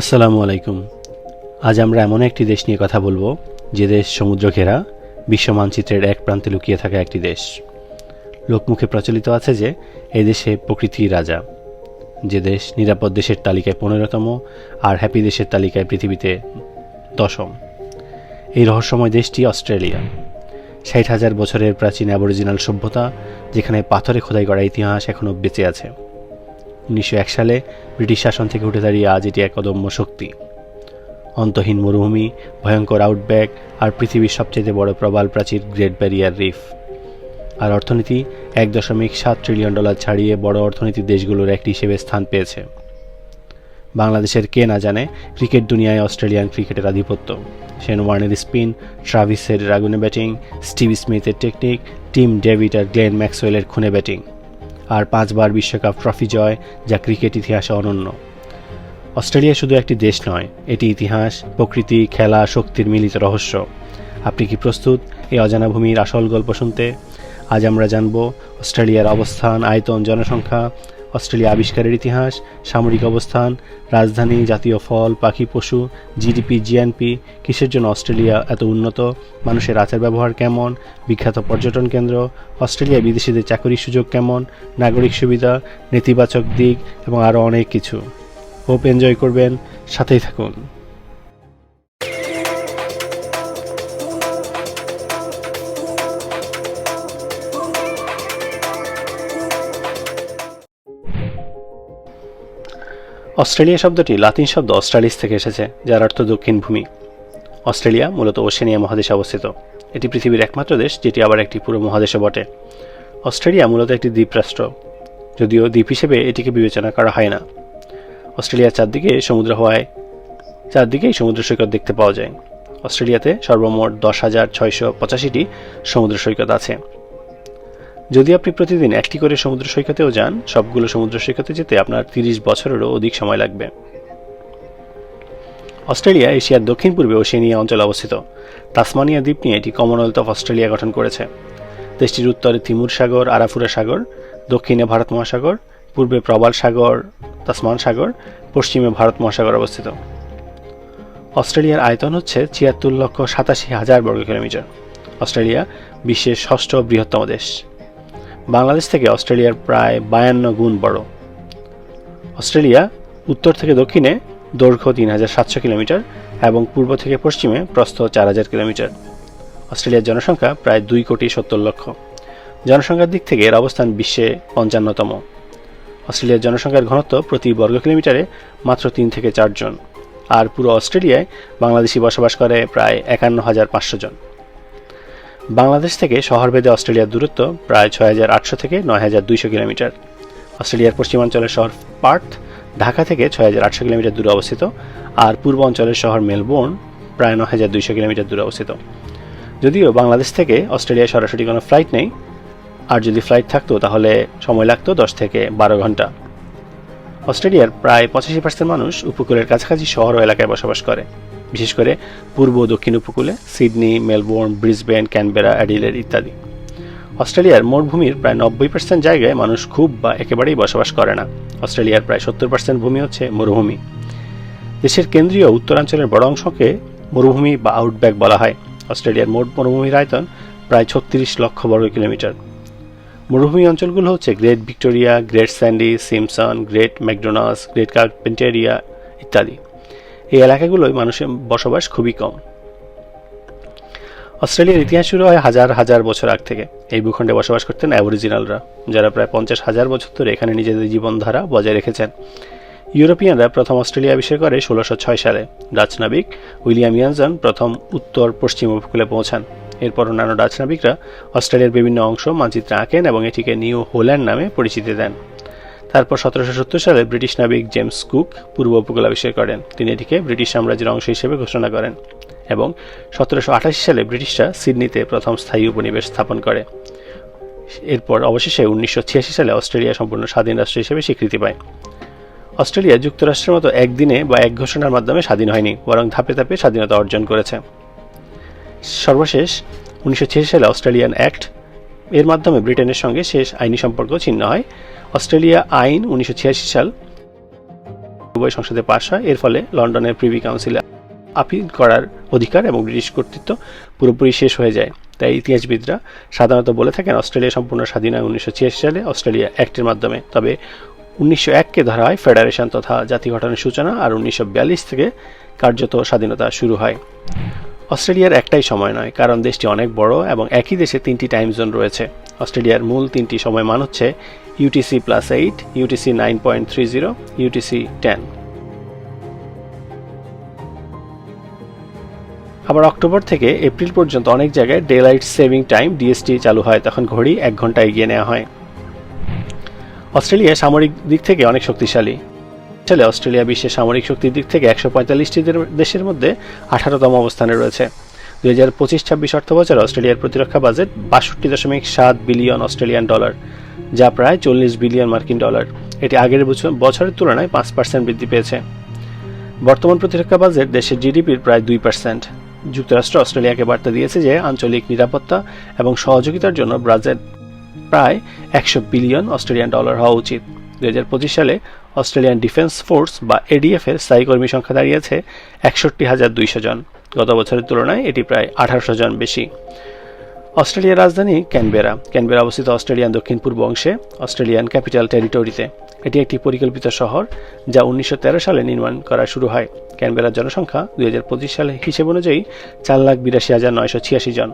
আসসালামু আলাইকুম। আজ আমরা এমন একটি দেশ নিয়ে কথা বলব, যে দেশ সমুদ্র ঘেরা বিশ্ব মানচিত্রের এক প্রান্তে লুকিয়ে থাকা একটি দেশ। লোকমুখে প্রচলিত আছে যে এই দেশে প্রকৃতির রাজা। যে দেশ নিরাপদ দেশের তালিকায় পনেরোতম আর হ্যাপি দেশের তালিকায় পৃথিবীতে দশম। এই রহস্যময় দেশটি অস্ট্রেলিয়া। ষাট হাজার বছরের প্রাচীন অ্যাবরিজিনাল সভ্যতা, যেখানে পাথরে খোদাই করা ইতিহাস এখনও বেঁচে আছে। উনিশশো এক সালে ব্রিটিশ শাসন থেকে উঠে দাঁড়িয়ে আজ এটি এক অদম্য শক্তি। অন্তহীন মরুভূমি, ভয়ঙ্কর আউটব্যাক আর পৃথিবীর সবচেয়ে বড় প্রবাল প্রাচীর গ্রেট ব্যারিয়ার রিফ। আর অর্থনীতি এক দশমিক সাত ট্রিলিয়ন ডলার ছাড়িয়ে বড় অর্থনীতির দেশগুলোর একটি হিসেবে স্থান পেয়েছে। বাংলাদেশের কে না জানে ক্রিকেট দুনিয়ায় অস্ট্রেলিয়ান ক্রিকেটের আধিপত্য। শেন ওয়ার্নের স্পিন, ট্রাভিসের রাগুনে ব্যাটিং, স্টিভ স্মিথের টেকনিক, টিম ডেভিড আর গ্লেন ম্যাক্সওয়েলের খুনে ব্যাটিং। আর পাঁচবার বিশ্বকাপ ট্রফি জয় যা ক্রিকেট ইতিহাসে অনন্য। অস্ট্রেলিয়া শুধু একটি দেশ নয়, এটি ইতিহাস, প্রকৃতি, খেলা, শক্তির মিলিত রহস্য। আপনি কি প্রস্তুত এই অজানা ভূমির আসল গল্প শুনতে? আজ আমরা জানব অস্ট্রেলিয়ার অবস্থান, আয়তন, জনসংখ্যা অস্ট্রেলিয়া আবিষ্কারের ইতিহাস, সামরিক অবস্থান, রাজধানী, জাতীয় ফল, পাখি, পশু জিডিপি জিএনপি কিসের জন্য অস্ট্রেলিয়া এত উন্নত, মানুষের আচার ব্যবহার কেমন, বিখ্যাত পর্যটন কেন্দ্র, অস্ট্রেলিয়ায় বিদেশিদের চাকরির সুযোগ কেমন, নাগরিক সুবিধা, নেতিবাচক দিক, এবং আরও অনেক কিছু। হোপ এনজয় করবেন, সাথেই থাকুন। অস্ট্রেলিয়া শব্দটি লাতিন শব্দ অস্ট্রালিস থেকে এসেছে, যার অর্থ দক্ষিণ ভূমি। অস্ট্রেলিয়া মূলত ওশেনিয়া মহাদেশে অবস্থিত। এটি পৃথিবীর একমাত্র দেশ, যেটি আবার একটি পুরো মহাদেশে বটে। অস্ট্রেলিয়া মূলত একটি দ্বীপরাষ্ট্র, যদিও দ্বীপ হিসেবে এটিকে বিবেচনা করা হয় না। অস্ট্রেলিয়ার চারদিকে সমুদ্র হওয়ায়, চারদিকেই সমুদ্র সৈকত দেখতে পাওয়া যায়। অস্ট্রেলিয়াতে সর্বমোট দশ হাজার ছয়শো পঁচাশিটি সমুদ্র সৈকত আছে। যদি আপনি প্রতিদিন একটি করে সমুদ্র সৈকতেও যান, সবগুলো সমুদ্র সৈকতে যেতে আপনার তিরিশ বছরেরও অধিক সময় লাগবে। অস্ট্রেলিয়া, এশিয়ার দক্ষিণ পূর্বে ওশেনিয়া অঞ্চলে অবস্থিত। তাসমানিয়া দ্বীপ নিয়ে এটি কমনওয়েলথ অফ অস্ট্রেলিয়া গঠন করেছে। দেশটির উত্তরে তিমুর সাগর, আরাফুরা সাগর, দক্ষিণে ভারত মহাসাগর, পূর্বে প্রবাল সাগর, তাসমান সাগর, পশ্চিমে ভারত মহাসাগর অবস্থিত। অস্ট্রেলিয়ার আয়তন হচ্ছে ছিয়াত্তর লক্ষ সাতাশি হাজার বর্গ কিলোমিটার অস্ট্রেলিয়া বিশ্বের ষষ্ঠ বৃহত্তম দেশ। বাংলাদেশ থেকে অস্ট্রেলিয়ার প্রায় বায়ান্ন গুণ বড়। অস্ট্রেলিয়া উত্তর থেকে দক্ষিণে দৈর্ঘ্য তিন হাজার সাতশো কিলোমিটার এবং পূর্ব থেকে পশ্চিমে প্রস্থ চার হাজার কিলোমিটার। অস্ট্রেলিয়ার জনসংখ্যা প্রায় দুই কোটি সত্তর লক্ষ। জনসংখ্যার দিক থেকে এর অবস্থান বিশ্বে পঞ্চান্নতম। অস্ট্রেলিয়ার জনসংখ্যার ঘনত্ব প্রতি বর্গ কিলোমিটারে মাত্র তিন থেকে চারজন আর পুরো অস্ট্রেলিয়ায় বাংলাদেশি বসবাস করে প্রায় একান্ন হাজার পাঁচশো জন। বাংলাদেশ থেকে শহরভেদে অস্ট্রেলিয়ার দূরত্ব প্রায় ছয় হাজার আটশো থেকে নয় হাজার দুইশো কিলোমিটার। অস্ট্রেলিয়ার পশ্চিমাঞ্চলের শহর পার্থ, ঢাকা থেকে ছয় হাজার আটশো কিলোমিটার দূরে অবস্থিত, আর পূর্ব অঞ্চলের শহর মেলবোর্ন প্রায় নয় হাজার দুইশো কিলোমিটার দূরে অবস্থিত। যদিও বাংলাদেশ থেকে অস্ট্রেলিয়ায় সরাসরি কোনো ফ্লাইট নেই, আর যদি ফ্লাইট থাকতো তাহলে সময় লাগতো দশ থেকে বারো ঘণ্টা। অস্ট্রেলিয়ার প্রায় পঁচাশি পার্সেন্ট মানুষ উপকূলের কাছাকাছি শহর ও এলাকায় বসবাস করে। বিশেষ করে পূর্ব ও দক্ষিণ উপকূলে, Sydney, Melbourne, Brisbane, Canberra Adelaide ইত্যাদি। অস্ট্রেলিয়ার মোট ভূমির প্রায় নব্বই পার্সেন্ট জায়গায় মানুষ খুব বা একেবারেই বসবাস করে না। অস্ট্রেলিয়ার প্রায় সত্তর পার্সেন্ট ভূমি হচ্ছে মরুভূমি। দেশের কেন্দ্রীয় উত্তরাঞ্চলের বড় অংশকে মরুভূমি বা আউটব্যাক বলা হয়। অস্ট্রেলিয়ার মোট মরুভূমির আয়তন প্রায় ছত্রিশ লক্ষ বর্গ কিলোমিটার। মরুভূমি অঞ্চলগুলো হচ্ছে Great Victoria, Great Sandy, Simpson, Great ম্যাকডোনাস Great Carpentaria ইত্যাদি। এই এলাকাগুলোয় মানুষের বসবাস খুবই কম। অস্ট্রেলিয়ার ইতিহাস শুরু হয় হাজার হাজার বছর আগ থেকে। এই ভূখণ্ডে বসবাস করতেন অ্যাবরিজিনালরা যারা প্রায় পঞ্চাশ হাজার বছর ধরে এখানে নিজেদের জীবনধারা বজায় রেখেছেন। ইউরোপিয়ানরা প্রথম অস্ট্রেলিয়া আবিষ্কার করে ষোলোশো ছয় সালে। ডাচ নাবিক উইলিয়াম ইয়ানজন প্রথম উত্তর পশ্চিম উপকূলে পৌঁছান। এরপর অন্যান্য ডাচ নাবিকরা অস্ট্রেলিয়ার বিভিন্ন অংশ, মানচিত্রে আঁকেন এবং এটিকে নিউ হোল্যান্ড নামে পরিচিতি দেন। তারপর সতেরোশো সত্তর সালে ব্রিটিশ নাবিক জেমস কুক পূর্ব উপকূল আবিষ্কার করেন। তিনি এটিকে ব্রিটিশ সাম্রাজ্যের অংশ হিসেবে ঘোষণা করেন এবং সতেরোশো আঠাশি সালে ব্রিটিশরা সিডনিতে প্রথম স্থায়ী উপনিবেশ স্থাপন করে। এরপর অবশেষে উনিশশো ছিয়াশি সালে অস্ট্রেলিয়া সম্পূর্ণ স্বাধীন রাষ্ট্র হিসেবে স্বীকৃতি পায়। অস্ট্রেলিয়া যুক্তরাষ্ট্রের মতো একদিনে বা এক ঘোষণার মাধ্যমে স্বাধীন হয়নি, বরং ধাপে ধাপে স্বাধীনতা অর্জন করেছে। সর্বশেষ উনিশশো ছিয়াশি সালে অস্ট্রেলিয়ান অ্যাক্ট এর মাধ্যমে ব্রিটেনের সঙ্গে শেষ আইনি সম্পর্ক ছিন্ন হয়। অস্ট্রেলিয়া আইন উনিশশো ছিয়াশি সাল উভয় সংসদে পাশ হয়। এর ফলে লন্ডনের প্রিভি কাউন্সিলে আপিল করার অধিকার এবং ব্রিটিশ কর্তৃত্ব পুরোপুরি শেষ হয়ে যায়। তাই ইতিহাসবিদরা সাধারণত বলে থাকেন, অস্ট্রেলিয়া সম্পূর্ণ স্বাধীন হয় উনিশশো ছিয়াশি সালে, অস্ট্রেলিয়া অ্যাক্টের মাধ্যমে। তবে উনিশশো এককে ধরা হয় ফেডারেশন তথা জাতি গঠনের সূচনা আর উনিশশো বিয়াল্লিশ থেকে কার্যত স্বাধীনতা শুরু হয়। অস্ট্রেলিয়ার একটাই সময় নয়, কারণ দেশটি অনেক বড় এবং একই দেশে তিনটি টাইম জোন রয়েছে। অস্ট্রেলিয়ার মূল তিনটি সময় মান হচ্ছে UTC plus eight UTC nine point three zero UTC ten আবার অক্টোবর থেকে এপ্রিল পর্যন্ত অনেক জায়গায় daylight saving time DST চালু হয়, তখন ঘড়ি এক ঘণ্টা এগিয়ে নেওয়া হয়। অস্ট্রেলিয়া সামরিক দিক থেকে অনেক শক্তিশালী। অস্ট্রেলিয়া বিশ্বের সামরিক শক্তির দিক থেকে একশো পঁয়তাল্লিশটি দেশের মধ্যে আঠারোতম অবস্থানে রয়েছে। দুই হাজার পঁচিশ ছাব্বিশ অর্থ বছরে অস্ট্রেলিয়ার প্রতিরক্ষা বাজেট বাষট্টি দশমিক সাত বিলিয়ন অস্ট্রেলিয়ান ডলার, যা প্রায় চল্লিশ বিলিয়ন মার্কিন ডলার। এটি আগের বছর বছরের তুলনায় পাঁচ পার্সেন্ট বৃদ্ধি পেয়েছে। বর্তমান প্রতিরক্ষা বাজেট দেশের জিডিপির প্রায় দুই পার্সেন্ট। যুক্তরাষ্ট্র অস্ট্রেলিয়াকে বার্তা দিয়েছে যে আঞ্চলিক নিরাপত্তা এবং সহযোগিতার জন্য ব্রাজিল প্রায় একশো বিলিয়ন অস্ট্রেলিয়ান ডলার হওয়া উচিত। দুই হাজার পঁচিশ সালে অস্ট্রেলিয়ান ডিফেন্স ফোর্স বা এডিএফ এর স্থায়ী কর্মী সংখ্যা দাঁড়িয়েছে একষট্টি হাজার দুইশো জন। গত বছরের তুলনায় এটি প্রায় আঠারোশো জন বেশি। অস্ট্রেলিয়ার রাজধানী ক্যানবেরা। ক্যানবেরা অবস্থিত অস্ট্রেলিয়ান দক্ষিণ পূর্ব অংশে অস্ট্রেলিয়ান ক্যাপিটাল টেরিটরিতে। এটি একটি পরিকল্পিত শহর যা উনিশশো তেরো সালে নির্মাণ করা শুরু হয়। ক্যানবেরার জনসংখ্যা দুই হাজার পঁচিশ সালে হিসেব অনুযায়ী চার লাখ বিরাশি হাজার নয়শো ছিয়াশি জন।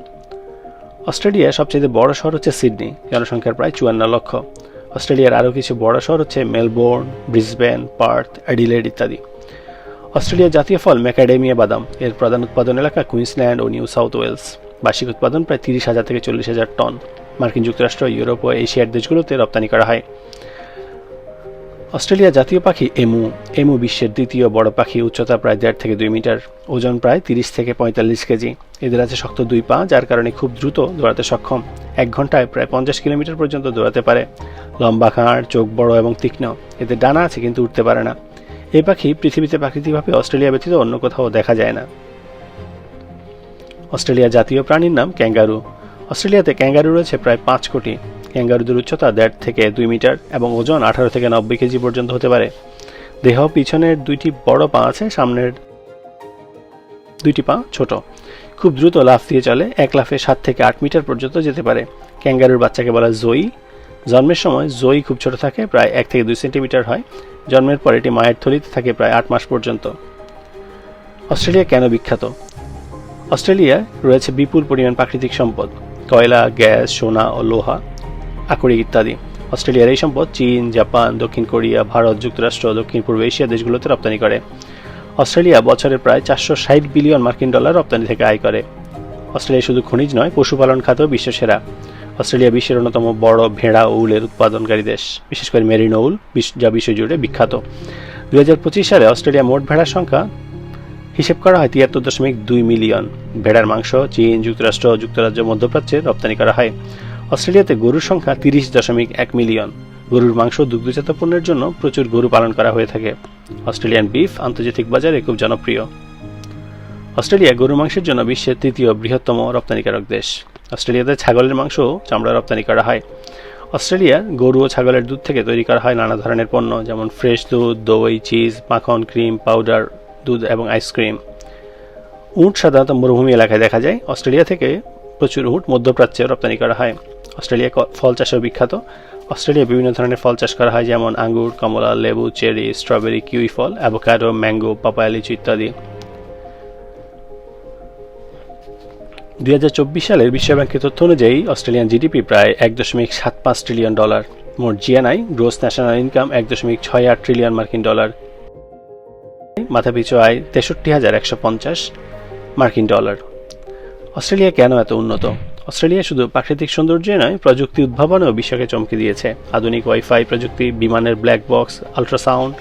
অস্ট্রেলিয়ার সবচেয়ে বড় শহর হচ্ছে সিডনি, জনসংখ্যার প্রায় চুয়ান্ন লক্ষ। অস্ট্রেলিয়ার আরও কিছু বড় শহর হচ্ছে মেলবোর্ন, ব্রিসবেন, পার্থ, অ্যাডিলেড ইত্যাদি। অস্ট্রেলিয়ার জাতীয় ফল ম্যাকাডেমিয়া বাদাম। এর প্রধান উৎপাদন এলাকা কুইন্সল্যান্ড ও নিউ সাউথ ওয়েলস। বার্ষিক উৎপাদন প্রায় তিরিশ হাজার থেকে চল্লিশ হাজার টন। মার্কিন যুক্তরাষ্ট্র, ইউরোপ ও এশিয়ার দেশগুলোতে রপ্তানি করা হয়। অস্ট্রেলিয়া জাতীয় পাখি এমু। এমু বিশ্বের দ্বিতীয় বড় পাখি, উচ্চতা প্রায় দেড় থেকে দুই মিটার, ওজন প্রায় তিরিশ থেকে পঁয়তাল্লিশ কেজি। এদের আছে শক্ত দুই পা, যার কারণে খুব দ্রুত দৌড়াতে সক্ষম। এক ঘন্টায় প্রায় পঞ্চাশ কিলোমিটার পর্যন্ত দৌড়াতে পারে। লম্বা খাঁড়, চোখ বড় এবং তীক্ষ্ণ। এদের ডানা আছে কিন্তু উঠতে পারে না। এই পাখি পৃথিবীতে প্রাকৃতিকভাবে অস্ট্রেলিয়া ব্যতীত অন্য কোথাও দেখা যায় না। অস্ট্রেলিয়া জাতীয় প্রাণীর নাম ক্যাঙ্গারু। অস্ট্রেলিয়াতে ক্যাঙ্গারু রয়েছে প্রায় পাঁচ কোটি। ক্যাঙ্গারুদের উচ্চতা দেড় থেকে দুই মিটার এবং ওজন আঠারো থেকে নব্বই কেজি পর্যন্ত হতে পারে। দেহ পিছনের দুইটি বড় পা আছে, সামনের দুইটি পা ছোট। খুব দ্রুত লাফ দিয়ে চলে, এক লাফে সাত থেকে আট মিটার পর্যন্ত যেতে পারে। ক্যাঙ্গারুর বাচ্চাকে বলা জয়ী জন্মের সময় জয়ী খুব ছোট থাকে, প্রায় এক থেকে দুই সেন্টিমিটার হয়। জন্মের পর এটি মায়ের থলিতে থাকে প্রায় আট মাস পর্যন্ত। অস্ট্রেলিয়া কেন বিখ্যাত? অস্ট্রেলিয়া রয়েছে বিপুল পরিমাণ প্রাকৃতিক সম্পদ। কয়লা, গ্যাস, সোনা ও লোহা আকরিক ইত্যাদি। অস্ট্রেলিয়ার এই সম্পদ চীন, জাপান, দক্ষিণ কোরিয়া, ভারত, যুক্তরাষ্ট্র, দক্ষিণ পূর্ব এশিয়া দেশগুলোতে রপ্তানি করে। অস্ট্রেলিয়া বছরে প্রায় চারশো ষাট বিলিয়ন মার্কিন ডলার রপ্তানি থেকে আয় করে। অস্ট্রেলিয়া শুধু খনিজ নয়, পশুপালন খাতেও বিশ্ব সেরা। অস্ট্রেলিয়া বিশ্বের অন্যতম বড় ভেড়া উলের উৎপাদনকারী দেশ, বিশেষ করে মেরিনো উল যা বিশ্বজুড়ে বিখ্যাত। দুই হাজার পঁচিশ সালে অস্ট্রেলিয়া মোট ভেড়ার সংখ্যা হিসেব করা হয় তিয়াত্তর দশমিক দুই মিলিয়ন। ভেড়ার মাংস, চীন, যুক্তরাষ্ট্র, যুক্তরাজ্য, মধ্যপ্রাচ্যে রপ্তানি করা হয়। অস্ট্রেলিয়াতে গরুর সংখ্যা তিরিশ দশমিক এক মিলিয়ন। গরুর মাংস, দুগ্ধজাত পণ্যের জন্য প্রচুর গরু পালন করা হয়ে থাকে। অস্ট্রেলিয়ান বিফ আন্তর্জাতিক বাজারে খুব জনপ্রিয়। অস্ট্রেলিয়া গরু মাংসের জন্য বিশ্বের তৃতীয় বৃহত্তম রপ্তানিকারক দেশ। অস্ট্রেলিয়াতে ছাগলের মাংস চামড়া রপ্তানি করা হয়। অস্ট্রেলিয়ার গরু ও ছাগলের দুধ থেকে তৈরি করা হয় নানা ধরনের পণ্য, যেমন ফ্রেশ দুধ, দই, চিজ, মাখন, ক্রিম, পাউডার, দুধ এবং আইসক্রিম। উট সাধারণত মরুভূমি এলাকায় দেখা যায়। অস্ট্রেলিয়া থেকে প্রচুর উট মধ্যপ্রাচ্যে রপ্তানি করা হয়। অস্ট্রেলিয়া ফল চাষেও বিখ্যাত। অস্ট্রেলিয়া বিভিন্ন ধরনের ফল চাষ করা হয়, যেমন আঙ্গুর, কমলা, লেবু, চেরি, স্ট্রবেরি, কিউই ফল, অ্যাভোকাডো, ম্যাঙ্গো, পাপায়া লিচু ইত্যাদি। দুই হাজার চব্বিশ সালের বিশ্বব্যাংকের তথ্য অনুযায়ী অস্ট্রেলিয়ান জিডিপি প্রায় এক দশমিক সাত পাঁচ ট্রিলিয়ন ডলার মোট জিএনআই, গ্রোস ন্যাশনাল ইনকাম এক দশমিক ছয় আট ট্রিলিয়ন মার্কিন ডলার মাথাপিছু আয় তেষট্টি হাজার একশো পঞ্চাশ মার্কিন ডলার অস্ট্রেলিয়া কেন এত উন্নত? অস্ট্রেলিয়া শুধু প্রাকৃতিক সৌন্দর্যে নয়, প্রযুক্তি উদ্ভাবনেও বিশ্বকে চমকে দিয়েছে। আধুনিক ওয়াইফাই প্রযুক্তি, বিমানের ব্ল্যাক বক্স আলট্রাসাউন্ড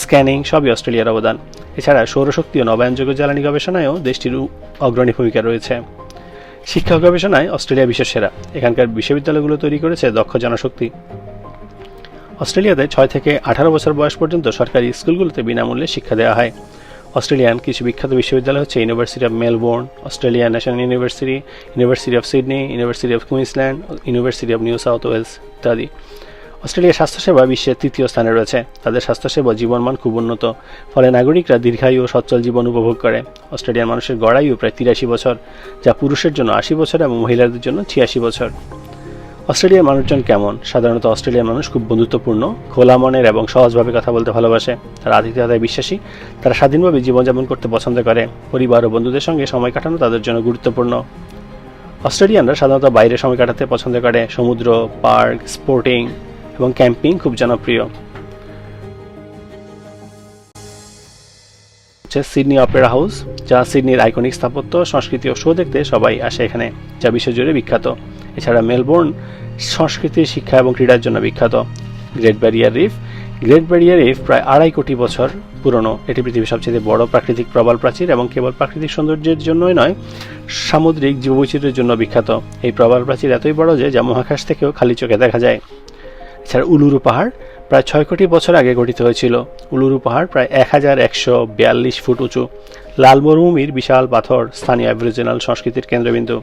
স্ক্যানিং সবই অস্ট্রেলিয়ার অবদান। এছাড়া সৌরশক্তি ও নবায়নযোগ্য জ্বালানি গবেষণায়ও দেশটির অগ্রণী ভূমিকা রয়েছে। শিক্ষা গবেষণায় অস্ট্রেলিয়া বিশ্বের সেরা। এখানকার বিশ্ববিদ্যালয়গুলো তৈরি করেছে দক্ষ জনশক্তি। অস্ট্রেলিয়াতে ছয় থেকে আঠারো বছর বয়স পর্যন্ত সরকারি স্কুলগুলোতে বিনামূল্যে শিক্ষা দেওয়া হয়। অস্ট্রেলিয়ান কিছু বিখ্যাত বিশ্ববিদ্যালয় হচ্ছে University of Melbourne Australia National University University of Sydney University of Queensland University of New South Wales ইত্যাদি। অস্ট্রেলিয়ার স্বাস্থ্যসেবা বিশ্বের তৃতীয় স্থানে রয়েছে। তাদের স্বাস্থ্যসেবা জীবনমান খুব উন্নত। ফলে নাগরিকরা দীর্ঘায়ু ও সচ্ছল জীবন উপভোগ করে। অস্ট্রেলিয়ার মানুষের গড়ায়ু প্রায় তিরাশি বছর, যা পুরুষের জন্য আশি বছর এবং মহিলাদের জন্য ছিয়াশি বছর। অস্ট্রেলিয়ার মানুষজন কেমন? সাধারণত অস্ট্রেলিয়ার মানুষ খুব বন্ধুত্বপূর্ণ, খোলা মনের এবং সহজভাবে কথা বলতে ভালোবাসে। তারা আতিথেয়তায় বিশ্বাসী, তারা স্বাধীনভাবে জীবনযাপন করতে পছন্দ করে। পরিবার ও বন্ধুদের সঙ্গে সময় কাটানো তাদের জন্য গুরুত্বপূর্ণ। অস্ট্রেলিয়ানরা সাধারণত বাইরে সময় কাটাতে পছন্দ করে। সমুদ্র, পার্ক, স্পোর্টিং এবং ক্যাম্পিং খুব জনপ্রিয়। হচ্ছে সিডনি অপেরা হাউস, যা সিডনির আইকনিক স্থাপত্য, সংস্কৃতি ও শো দেখতে সবাই আসে এখানে, যা বিশ্বজুড়ে বিখ্যাত। এছাড়া মেলবোর্ন সংস্কৃতি, শিক্ষা এবং ক্রীড়ার জন্য বিখ্যাত। Great Barrier Reef, Great Barrier Reef প্রায় আড়াই কোটি বছর পুরনো। এটি পৃথিবীর সবচেয়ে বড় প্রাকৃতিক প্রবাল প্রাচীর এবং কেবল প্রাকৃতিক সৌন্দর্যের জন্যই নয়, সামুদ্রিক জীববৈচিত্র্যের জন্য বিখ্যাত। এই প্রবাল প্রাচীর এতই বড় যে, যা মহাকাশ থেকেও খালি চোখে দেখা যায়। এছাড়া উলুরু পাহাড় প্রায় ছয় কোটি বছর আগে গঠিত হয়েছিল। উলুরু পাহাড় প্রায় এক হাজার একশো বিয়াল্লিশ ফুট উঁচু। লাল মরুভূমির বিশাল পাথর স্থানীয় অ্যাবরিজিনাল সংস্কৃতির কেন্দ্রবিন্দু।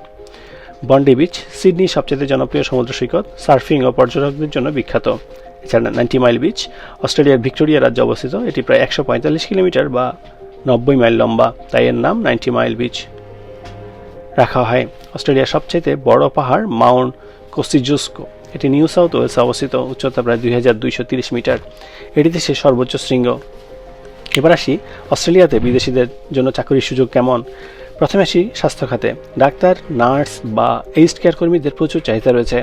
বন্ডি বিচ সিডনি সবচেয়ে জনপ্রিয় সমুদ্র সৈকত, সার্ফিং ও পর্যটকদের জন্য বিখ্যাত। এছাড়া নাইনটি মাইল বিচ, অস্ট্রেলিয়ার ভিক্টোরিয়া রাজ্যে অবস্থিত। এটি প্রায় একশো পঁয়তাল্লিশ কিলোমিটার বা নব্বই মাইল লম্বা। তাই এর নাম নাইনটি মাইল বিচ। রাখা হয় অস্ট্রেলিয়ার সবচেয়ে বড় পাহাড় মাউন্ট কোসিজুস্কো। এটি নিউ সাউথ ওয়েলসে অবস্থিত, উচ্চতা প্রায় দুই হাজার দুইশো তিরিশ মিটার। এটি দেশের সর্বোচ্চ শৃঙ্গ। এবার আসি অস্ট্রেলিয়াতে বিদেশিদের জন্য চাকরির সুযোগ কেমন? প্রথমে আসি স্বাস্থ্য খাতে। ডাক্তার, নার্স বা এইস্ট কেয়ার কর্মীদের প্রচুর চাহিদা রয়েছে।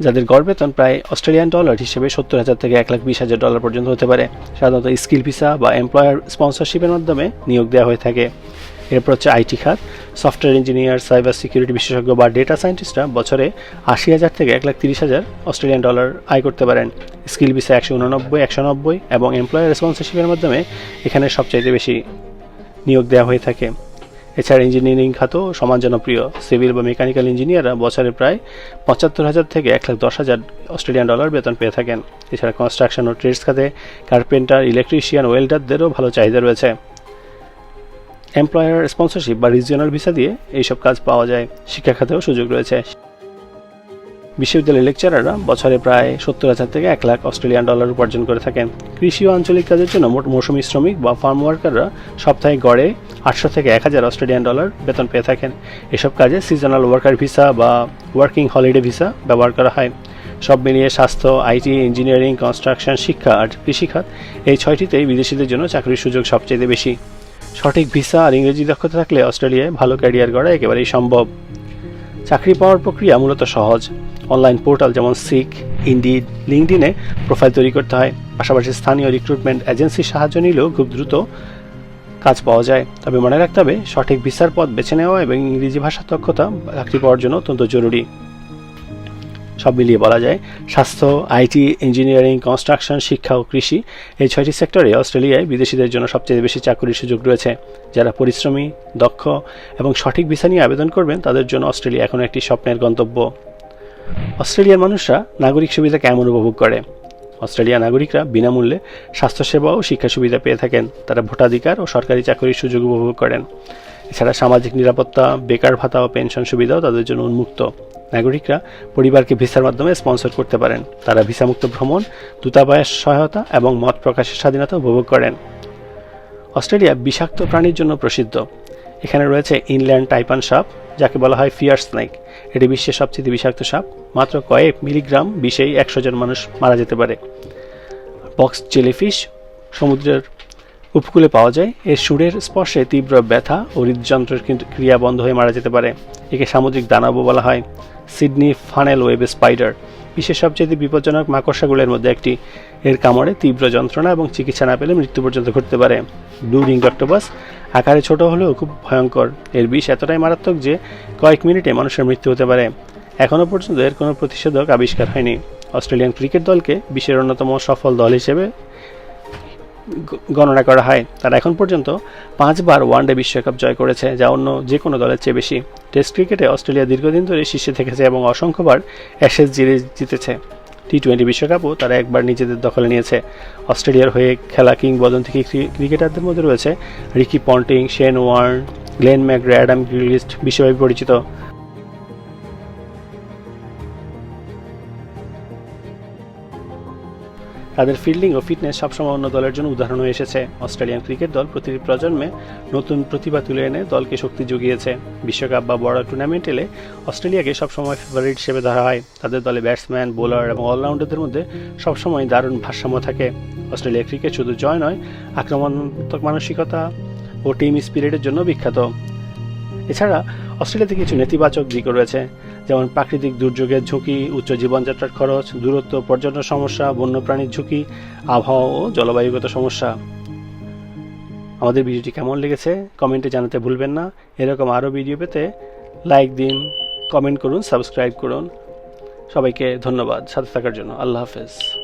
যাদের গড় বেতন প্রায় অস্ট্রেলিয়ান ডলার হিসেবে সত্তর হাজার থেকে এক লাখ বিশ হাজার ডলার পর্যন্ত হতে পারে। সাধারণত স্কিল ভিসা বা এমপ্লয়ার স্পন্সরশিপের মাধ্যমে নিয়োগ দেওয়া হয়ে থাকে। এরপর হচ্ছে আইটি খাত। সফটওয়্যার ইঞ্জিনিয়ার, সাইবার সিকিউরিটি বিশেষজ্ঞ বা ডেটা সায়েন্টিস্টরা বছরে আশি হাজার থেকে এক লাখ তিরিশ হাজার অস্ট্রেলিয়ান ডলার আয় করতে পারেন। স্কিল ভিসা একশো উননব্বই, একশো নব্বই এবং এমপ্লয়ার স্পন্সরশিপের মাধ্যমে এখানে সবচাইতে বেশি নিয়োগ দেওয়া হয়ে থাকে। এছাড়া ইঞ্জিনিয়ারিং খাতও সমান জনপ্রিয়। সিভিল বা মেকানিক্যাল ইঞ্জিনিয়াররা বছরে প্রায় পঁচাত্তর হাজার থেকে এক লাখ দশ হাজার অস্ট্রেলিয়ান ডলার বেতন পেয়ে থাকেন। এছাড়া কনস্ট্রাকশন ও ট্রেডস খাতে কার্পেন্টার ইলেকট্রিশিয়ান ওয়েল্ডারদেরও ভালো চাহিদা রয়েছে। এমপ্লয়ার স্পন্সরশিপ বা রিজিওনাল ভিসা দিয়ে এইসব কাজ পাওয়া যায়। শিক্ষা খাতেও সুযোগ রয়েছে। বিশ্ববিদ্যালয়ের লেকচারাররা বছরে প্রায় সত্তর হাজার থেকে এক লাখ অস্ট্রেলিয়ান ডলার উপার্জন করে থাকেন। কৃষি ও আঞ্চলিক কাজের জন্য মোট মৌসুমি শ্রমিক বা ফার্ম ওয়ার্কাররা সপ্তাহে গড়ে আটশো থেকে এক হাজার অস্ট্রেলিয়ান ডলার বেতন পেয়ে থাকেন। এসব কাজে সিজনাল ওয়ার্কার ভিসা বা ওয়ার্কিং হলিডে ভিসা ব্যবহার করা হয়। সব মিলিয়ে স্বাস্থ্য, আইটি ইঞ্জিনিয়ারিং কনস্ট্রাকশন শিক্ষা আর কৃষিখাত এই ছয়টিতেই বিদেশিদের জন্য চাকরির সুযোগ সবচেয়ে বেশি। সঠিক ভিসা আর ইংরেজি দক্ষতা থাকলে অস্ট্রেলিয়ায় ভালো ক্যারিয়ার গড়া একেবারেই সম্ভব। চাকরি পাওয়ার প্রক্রিয়া মূলত সহজ। অনলাইন পোর্টাল যেমন সিক, ইন্ডিড লিঙ্কডিনে প্রোফাইল তৈরি করতে হয়। পাশাপাশি স্থানীয় রিক্রুটমেন্ট এজেন্সির সাহায্য নিলেও খুব দ্রুত কাজ পাওয়া যায়। তবে মনে রাখতে হবে, সঠিক ভিসার পথ বেছে নেওয়া এবং ইংরেজি ভাষার দক্ষতা চাকরি পাওয়ার জন্য অত্যন্ত জরুরি। সব মিলিয়ে বলা যায়, স্বাস্থ্য, আইটি, ইঞ্জিনিয়ারিং, কনস্ট্রাকশন, শিক্ষা ও কৃষি, এই ছয়টি সেক্টরে অস্ট্রেলিয়ায় বিদেশিদের জন্য সবচেয়ে বেশি চাকরির সুযোগ রয়েছে। যারা পরিশ্রমী, দক্ষ এবং সঠিক ভিসা নিয়ে আবেদন করবেন, তাদের জন্য অস্ট্রেলিয়া এখন একটি স্বপ্নের গন্তব্য। অস্ট্রেলিয়ার মানুষরা নাগরিক সুবিধা কেমন উপভোগ করে? অস্ট্রেলিয়া নাগরিকরা বিনামূল্যে স্বাস্থ্যসেবা ও শিক্ষা সুবিধা পেয়ে থাকেন। তারা ভোটাধিকার ও সরকারি চাকরির সুযোগ উপভোগ করেন। এছাড়া সামাজিক নিরাপত্তা, বেকার ভাতা ও পেনশন সুবিধাও তাদের জন্য উন্মুক্ত। নাগরিকরা পরিবারকে ভিসার মাধ্যমে স্পন্সর করতে পারেন। তারা ভিসামুক্ত ভ্রমণ, দূতাবাস সহায়তা এবং মত প্রকাশের স্বাধীনতা উপভোগ করেন। অস্ট্রেলিয়া বিষাক্ত প্রাণীর জন্য প্রসিদ্ধ। এখানে রয়েছে ইনল্যান্ড টাইপান সাপ, যাকে বলা হয় ফিয়ার স্নেক। এটি বিশ্বের সবচেয়ে বিষাক্ত সাপ। মাত্র কয়েক মিলিগ্রাম বিষেই একশো জন মানুষ মারা যেতে পারে। বক্স জেলিফিশ সমুদ্রের উপকূলে পাওয়া যায়। এর সুরের স্পর্শে তীব্র ব্যথা ও হৃদযন্ত্রের ক্রিয়া বন্ধ হয়ে মারা যেতে পারে, একে সামুদ্রিক দানবও বলা হয়। Sydney funnel web spider. বিশ্বের সবচেয়ে বিপজ্জনক মাকড়সাগুলোর মধ্যে একটি। এর কামড়ে তীব্র যন্ত্রণা এবং চিকিৎসা না পেলে মৃত্যু পর্যন্ত ঘটতে পারে। ব্লু রিং অক্টোপাস আকারে ছোট হলেও খুব ভয়ঙ্কর। এর বিষ এতটাই মারাত্মক যে কয়েক মিনিটে মানুষের মৃত্যু হতে পারে। এখনও পর্যন্ত এর কোনো প্রতিষেধক আবিষ্কার হয়নি। অস্ট্রেলিয়ান ক্রিকেট দলকে বিশ্বের অন্যতম সফল দল হিসেবে গণনা করা হয়। তারা এখন পর্যন্ত পাঁচবার ওয়ানডে বিশ্বকাপ জয় করেছে, যা অন্য যে কোনো দলের চেয়ে বেশি। টেস্ট ক্রিকেটে অস্ট্রেলিয়া দীর্ঘদিন ধরে শীর্ষে থেকেছে এবং অসংখ্যবার অ্যাশেজ জিরে জিতেছে। টি টোয়েন্টি বিশ্বকাপও তারা একবার নিজেদের দখলে নিয়েছে। অস্ট্রেলিয়ার হয়ে খেলা কিংবদন্তি ক্রিকেটারদের মধ্যে রয়েছে Ricky Ponting, Shane Warne, Glenn McGrath, Adam Gilchrist বিশ্বব্যাপী পরিচিত। তাদের ফিল্ডিং ও ফিটনেস সবসময় অন্য দলের জন্য উদাহরণ হয়ে এসেছে। অস্ট্রেলিয়ান ক্রিকেট দল প্রতিটি প্রজন্মে নতুন প্রতিভা তুলে এনে দলকে শক্তি জুগিয়েছে। বিশ্বকাপ বা বড় টুর্নামেন্ট এলে অস্ট্রেলিয়াকে সবসময় ফেভারিট হিসেবে ধরা হয়। তাদের দলে ব্যাটসম্যান বোলার এবং অলরাউন্ডারদের মধ্যে সবসময় দারুণ ভারসাম্য থাকে। অস্ট্রেলিয়া ক্রিকেট শুধু জয় নয়, আক্রমণাত্মক মানসিকতা ও টিম স্পিরিটের জন্য বিখ্যাত। এছাড়া অস্ট্রেলিয়াতে কিছু নেতিবাচক দিকও রয়েছে, যেমন প্রাকৃতিক দুর্যোগের ঝুঁকি, উচ্চ জীবনযাত্রার খরচ, দূরত্ব, পর্যটন সমস্যা, বন্যপ্রাণীর ঝুঁকি, আবহাওয়া ও জলবায়ুগত সমস্যা। আমাদের ভিডিওটি কেমন লেগেছে কমেন্টে জানাতে ভুলবেন না। এরকম আরও ভিডিও পেতে লাইক দিন, কমেন্ট করুন, সাবস্ক্রাইব করুন। সবাইকে ধন্যবাদ, সাথে থাকার জন্য। আল্লাহ হাফেজ।